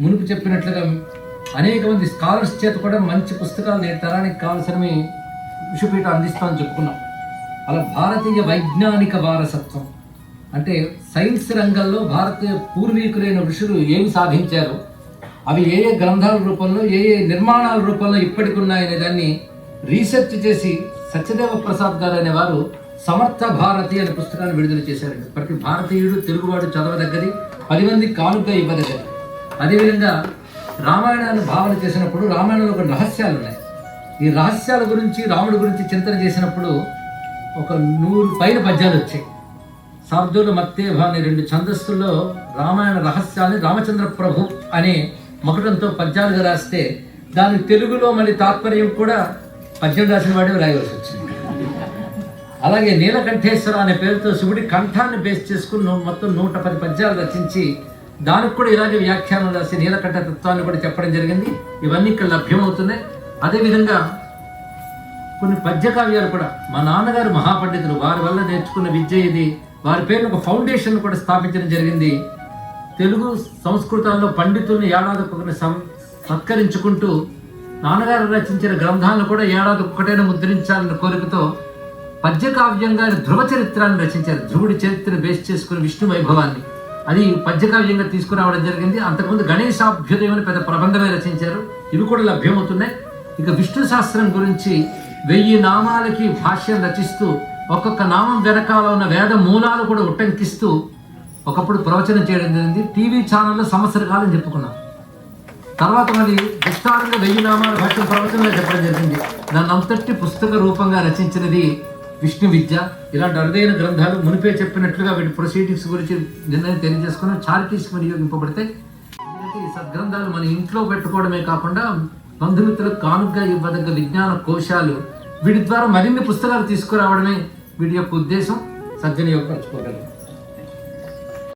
మునుపు చెప్పినట్లుగా అనేక మంది స్కాలర్స్ చేత కూడా మంచి పుస్తకాలు నేటి తరానికి కావాల్సినవి విషుపీఠం అందిస్తామని చెప్పుకున్నాం. అలా భారతీయ వైజ్ఞానిక వారసత్వం. అంటే సైన్స్ రంగంలో భారతీయ పూర్వీకులైన ఋషులు ఏమి సాధించారు? అవి ఏ ఏ గ్రంథాల రూపంలో ఏ ఏ నిర్మాణాల రూపంలో ఇప్పటికి ఉన్నాయనే దాన్ని రీసెర్చ్ చేసి సత్యదేవ ప్రసాద్ గారు అనేవారు సమర్థ భారతి అనే పుస్తకాన్ని విడుదల చేశారు ప్రతి భారతీయుడు తెలుగువాడు చదవదగ్గది పది మందికి కానుక ఇవ్వదగ్గది. అదేవిధంగా రామాయణాన్ని భావన చేసినప్పుడు రామాయణంలో కొన్ని రహస్యాలు ఉన్నాయి ఈ రహస్యాల గురించి రాముడి గురించి చింతన చేసినప్పుడు ఒక నూరు పైన పద్యాలు వచ్చాయి. సార్దుల మత్తేభ అనే రెండు ఛందస్సుల్లో రామాయణ రహస్యాన్ని రామచంద్ర ప్రభు అనే మకుటంతో పద్యాలుగా రాస్తే దాని తెలుగులో మళ్ళీ తాత్పర్యం కూడా పద్యం రాసిన వాడే రాయవలసి వచ్చింది. అలాగే నీలకంఠేశ్వర అనే పేరుతో శివుడి కంఠాన్ని బేస్ చేసుకుని మొత్తం నూట పది పద్యాలు రచించి దానికి కూడా ఇలాగే వ్యాఖ్యానం రాసి నీలకంఠ తత్వాన్ని కూడా చెప్పడం జరిగింది. ఇవన్నీ ఇక్కడ లభ్యమవుతున్నాయి. అదేవిధంగా కొన్ని పద్య కావ్యాలు కూడా మా నాన్నగారు మహాపండితులు వారి వల్ల నేర్చుకున్న విద్య ఇది. వారి పేరు ఒక ఫౌండేషన్ కూడా స్థాపించడం జరిగింది. తెలుగు సంస్కృతాల్లో పండితుల్ని ఏడాది ఒకరిని సం సత్కరించుకుంటూ నాన్నగారు రచించిన గ్రంథాలను కూడా ఏడాది ఒక్కటైనా ముద్రించాలన్న కోరికతో పద్యకావ్యంగా ఆయన ధ్రువ చరిత్రాన్ని రచించారు. ధ్రువుడి చరిత్రను బేస్ చేసుకుని విష్ణు వైభవాన్ని. అది పద్యకావ్యంగా తీసుకురావడం జరిగింది. అంతకుముందు గణేశాభ్యుదయం అని పెద్ద ప్రబంధమే రచించారు. ఇవి కూడా లభ్యమవుతున్నాయి. ఇక విష్ణు శాస్త్రం గురించి వెయ్యి నామాలకి భాష్యం రచిస్తూ ఒక్కొక్క నామం వెనకాల ఉన్న వేద మూలాలు కూడా ఉట్టంకిస్తూ ఒకప్పుడు ప్రవచనం చేయడం జరిగింది. టీవీ ఛానల్లో సంవత్సర కాలం చెప్పుకున్నాం. తర్వాత మరి విస్తారంగా వెయ్యి నామాల భాష్యం ప్రవచనంలో చెప్పడం జరిగింది. దాన్ని అంతటి పుస్తక రూపంగా రచించినది విష్ణు విద్య ఇలాంటి అరుదైన గ్రంథాలు మునిపే చెప్పినట్లుగా వీటి ప్రొసీడింగ్స్ గురించి నిర్ణయం తెలియజేసుకుని చారిటీస్ వినియోగింపబడితే ఈ సద్గ్రంథాలు మన ఇంట్లో పెట్టుకోవడమే కాకుండా బంధుమిత్రులకు కానుగ్గా ఇవ్వదగ్గ విజ్ఞాన కోశాలు వీటి ద్వారా మరిన్ని పుస్తకాలు తీసుకురావడమే వీటి యొక్క ఉద్దేశం సద్వినియోగపరచుకోగలరు